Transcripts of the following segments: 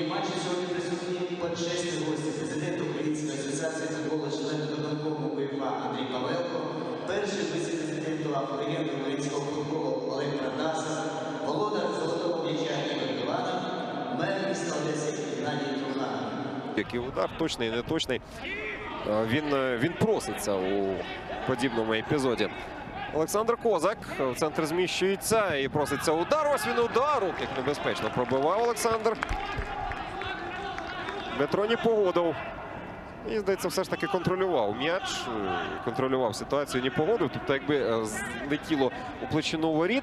сьогоднішній матчі сьогодні присутні почесні гості, президент Української асоціації футболу, член виконкому УЄФА Андрій Павелко, перший віце-президент легенди українського футболу Олег Продаса, володар золотого м'яча Ігор Біланов, мер міста Одеси Геннадій Труханов. Який удар точний і неточний. Е, Він, е, він проситься у подібному епізоді. Олександр Козак в центр зміщується і проситься удар. Ось він удар. Як небезпечно пробивав Олександр. Дмитро не погодив. І, здається, все ж таки контролював м'яч, е, контролював ситуацію, не погодив. Тобто, якби е, злетіло у площину воріт,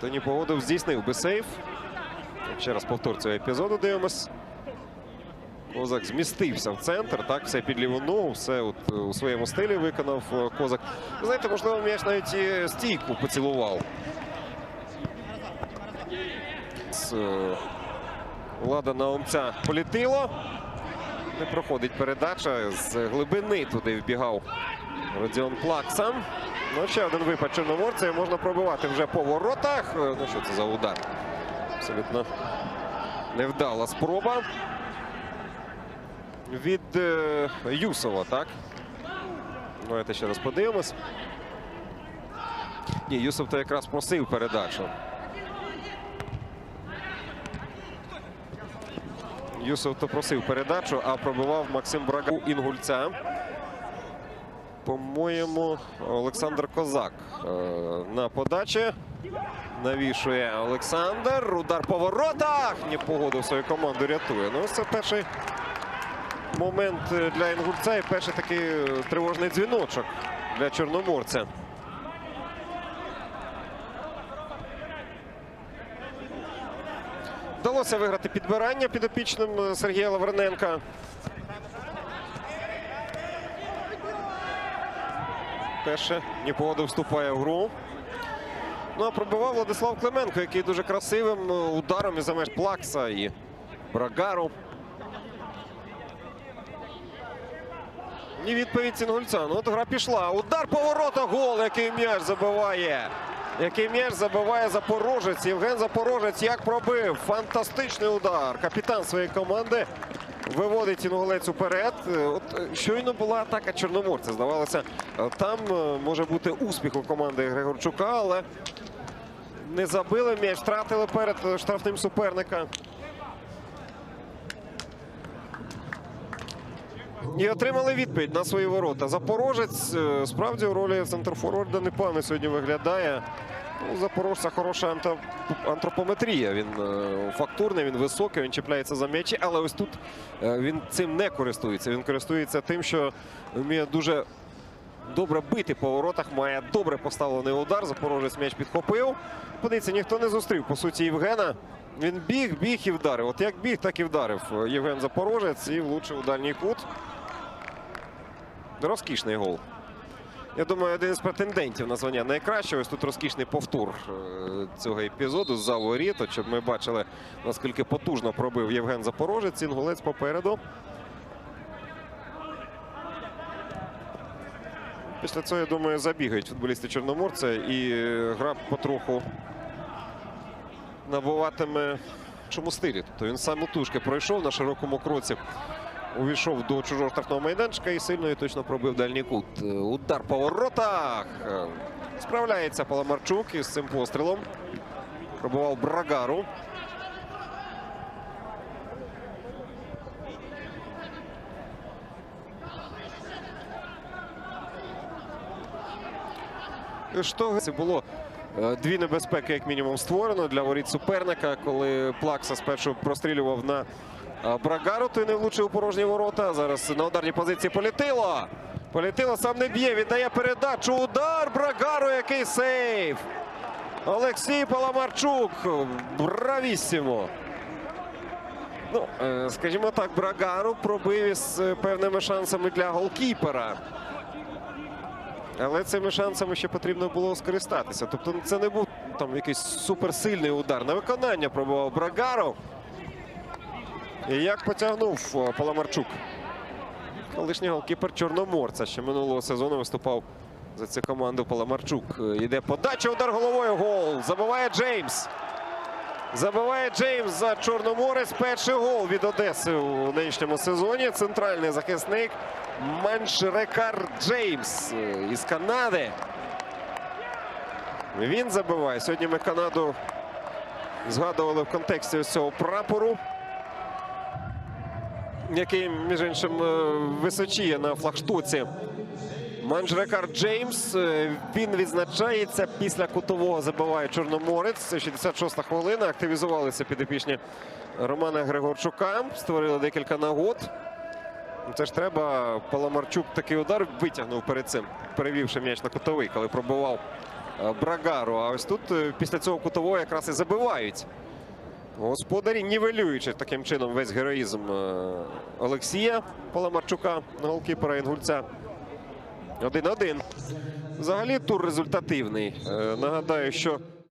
то не погодив, здійснив би сейф. Ще раз повтор цього епізоду дивимось. Козак змістився в центр, так, все під ліву ногу, все от, е, у своєму стилі виконав Козак. Знаєте, можливо, м'яч навіть і стійку поцілував. З Влада Наумця політило. Не проходить передача. З глибини туди вбігав Родіон Плакса. Ну, ще один випад Чорноморця. і Можна пробивати вже по воротах. Е, Ну, що це за удар? Абсолютно невдала спроба від е, Юсова, так? Давайте ще раз подивимось. Ні, Юсов то якраз просив передачу. Юсов то просив передачу, а пробивав Максим Брага у Інгульця. По-моєму, Олександр Козак е, на подачі. Навішує Олександр. Удар по воротах. Не погодив свою команду, рятує. Ну, це перший момент для Інгульця і перший такий тривожний дзвіночок для Чорноморця. Вдалося виграти підбирання підопічним е, Сергія Лаврененка. Перше Ніпогода вступає в гру. Ну а пробивав Владислав Клименко, який дуже красивим е, ударом із за меж Плакса і Брагару. І відповідь Цінгульця. Ну от гра пішла. Удар по воротах. Гол, який м'яч забиває. Який м'яч забиває Запорожець. Євген Запорожець як пробив. Фантастичний удар. Капітан своєї команди виводить інгулець уперед. Е, От е, щойно була атака Чорноморця. Здавалося, е, там може бути успіх у команди Григорчука, але не забили м'яч, втратили перед штрафним суперника. І отримали відповідь на свої ворота. Запорожець е, справді у ролі центрфорварда непогано сьогодні виглядає. Ну, у Запорожця хороша антропометрія. Він е, фактурний, він високий, він чіпляється за м'ячі, але ось тут е, він цим не користується. Він користується тим, що вміє дуже добре бити по воротах, має добре поставлений удар. Запорожець м'яч підхопив. Подивіться, ніхто не зустрів, по суті, Євгена. Він біг, біг і вдарив. От як біг, так і вдарив Євген Запорожець і влучив у дальній кут. Розкішний гол. Я думаю, один із претендентів на звання найкращого. Ось тут розкішний повтор е, цього епізоду з залу воріт, от щоб ми бачили, наскільки потужно пробив Євген Запорожець. Інгулець попереду. Після цього, я думаю, забігають футболісти Чорноморця і е, гра потроху набуватиме чому стилі. Тобто він самотужки пройшов на широкому кроці. Увійшов до чужого штрафного майданчика і сильно і точно пробив дальній кут. Е, Удар по воротах. Справляється Паламарчук із цим пострілом. Пробував Брагару. Що це було е, дві небезпеки, як мінімум, створено для воріт суперника, коли Плакса спершу прострілював на Брагару, той не влучив у порожні ворота. Зараз на ударній позиції політило. Політило сам не б'є, віддає передачу. Удар Брагару, який сейв. Олексій Паламарчук. Бравіссимо. Ну, е, скажімо так, Брагару пробив із е, певними шансами для голкіпера. Але цими шансами ще потрібно було скористатися. Тобто це не був там якийсь суперсильний удар. На виконання пробував Брагаров. І як потягнув Паламарчук. Колишній голкіпер Чорноморця ще минулого сезону виступав за цю команду Паламарчук. Йде подача, удар головою. Гол. Забиває Джеймс. Забиває Джеймс за Чорноморець. Перший гол від Одеси у нинішньому сезоні. Центральний захисник Маншрекар Джеймс е, із Канади. Він забиває. Сьогодні ми Канаду згадували в контексті ось цього прапору, який, між іншим, е, височіє на флагштоці. Манжрекар Джеймс. е, Він відзначається після кутового забиває Чорноморець. 66-та хвилина. Активізувалися підопічні Романа Григорчука. Створили декілька нагод. Це ж треба. Паламарчук такий удар витягнув перед цим, перевівши м'яч на кутовий, коли пробивав е, Брагару. А ось тут після цього кутового якраз і забивають. Господарі, нівелюючи таким чином весь героїзм е, Олексія Паламарчука, голкіпера Інгульця. 1-1. Взагалі тур результативний. Е, Нагадаю, що